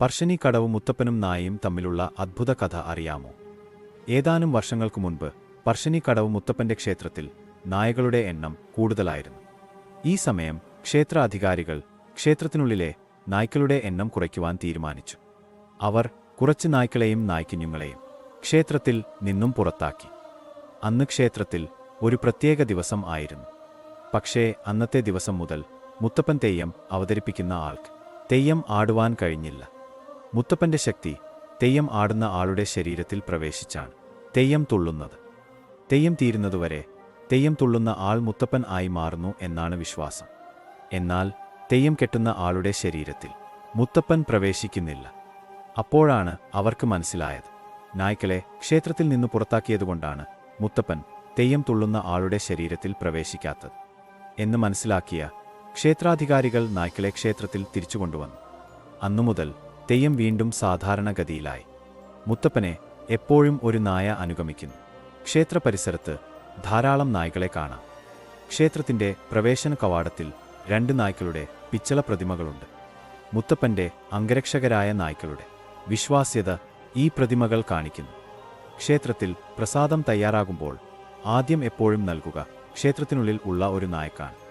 പറശ്ശിനി കടവും മുത്തപ്പനും നായയും തമ്മിലുള്ള അദ്ഭുത കഥ അറിയാമോ? ഏതാനും വർഷങ്ങൾക്കു മുൻപ് പർശനി കടവും മുത്തപ്പന്റെ ക്ഷേത്രത്തിൽ നായകളുടെ എണ്ണം കൂടുതലായിരുന്നു. ഈ സമയം ക്ഷേത്ര അധികാരികൾ ക്ഷേത്രത്തിനുള്ളിലെ നായ്ക്കളുടെ എണ്ണം കുറയ്ക്കുവാൻ തീരുമാനിച്ചു. അവർ കുറച്ച് നായ്ക്കളെയും നായ്ക്കുഞ്ഞുങ്ങളെയും ക്ഷേത്രത്തിൽ നിന്നും പുറത്താക്കി. അന്ന് ക്ഷേത്രത്തിൽ ഒരു പ്രത്യേക ദിവസം ആയിരുന്നു. പക്ഷേ അന്നത്തെ ദിവസം മുതൽ മുത്തപ്പൻ തെയ്യം അവതരിപ്പിക്കുന്ന ആൾക്ക് തെയ്യം ആടുവാൻ കഴിഞ്ഞില്ല. മുത്തപ്പന്റെ ശക്തി തെയ്യം ആടുന്ന ആളുടെ ശരീരത്തിൽ പ്രവേശിച്ചാണ്. തെയ്യം തുള്ളുന്നത്. തെയ്യം തീരുന്നതുവരെ തെയ്യം തുള്ളുന്ന ആൾ മുത്തപ്പൻ ആയി മാറുന്നു എന്നാണ് വിശ്വാസം. എന്നാൽ തെയ്യം കെട്ടുന്ന ആളുടെ ശരീരത്തിൽ മുത്തപ്പൻ പ്രവേശിക്കുന്നില്ല. അപ്പോഴാണ് അവർക്ക് മനസ്സിലായത്. നായ്ക്കളെ ക്ഷേത്രത്തിൽ നിന്ന് പുറത്താക്കിയതുകൊണ്ടാണ് മുത്തപ്പൻ തെയ്യം തുള്ളുന്ന ആളുടെ ശരീരത്തിൽ പ്രവേശിക്കാത്തത് എന്ന് മനസ്സിലാക്കിയ ക്ഷേത്രാധികാരികൾ നായ്ക്കളെ ക്ഷേത്രത്തിൽ തിരിച്ചുകൊണ്ടുവന്നു. അന്നുമുതൽ തെയ്യം വീണ്ടും സാധാരണഗതിയിലായി. മുത്തപ്പനെ എപ്പോഴും ഒരു നായ അനുഗമിക്കുന്നു. ക്ഷേത്ര പരിസരത്ത് ധാരാളം നായ്ക്കളെ കാണാം. ക്ഷേത്രത്തിന്റെ പ്രവേശന കവാടത്തിൽ രണ്ട് നായ്ക്കളുടെ പിച്ചള പ്രതിമകളുണ്ട്. മുത്തപ്പന്റെ അംഗരക്ഷകരായ നായ്ക്കളുടെ വിശ്വാസ്യത ഈ പ്രതിമകൾ കാണിക്കുന്നു. ക്ഷേത്രത്തിൽ പ്രസാദം തയ്യാറാകുമ്പോൾ ആദ്യം എപ്പോഴും നൽകുക ക്ഷേത്രത്തിനുള്ളിൽ ഉള്ള ഒരു നായ്ക്കാണ്.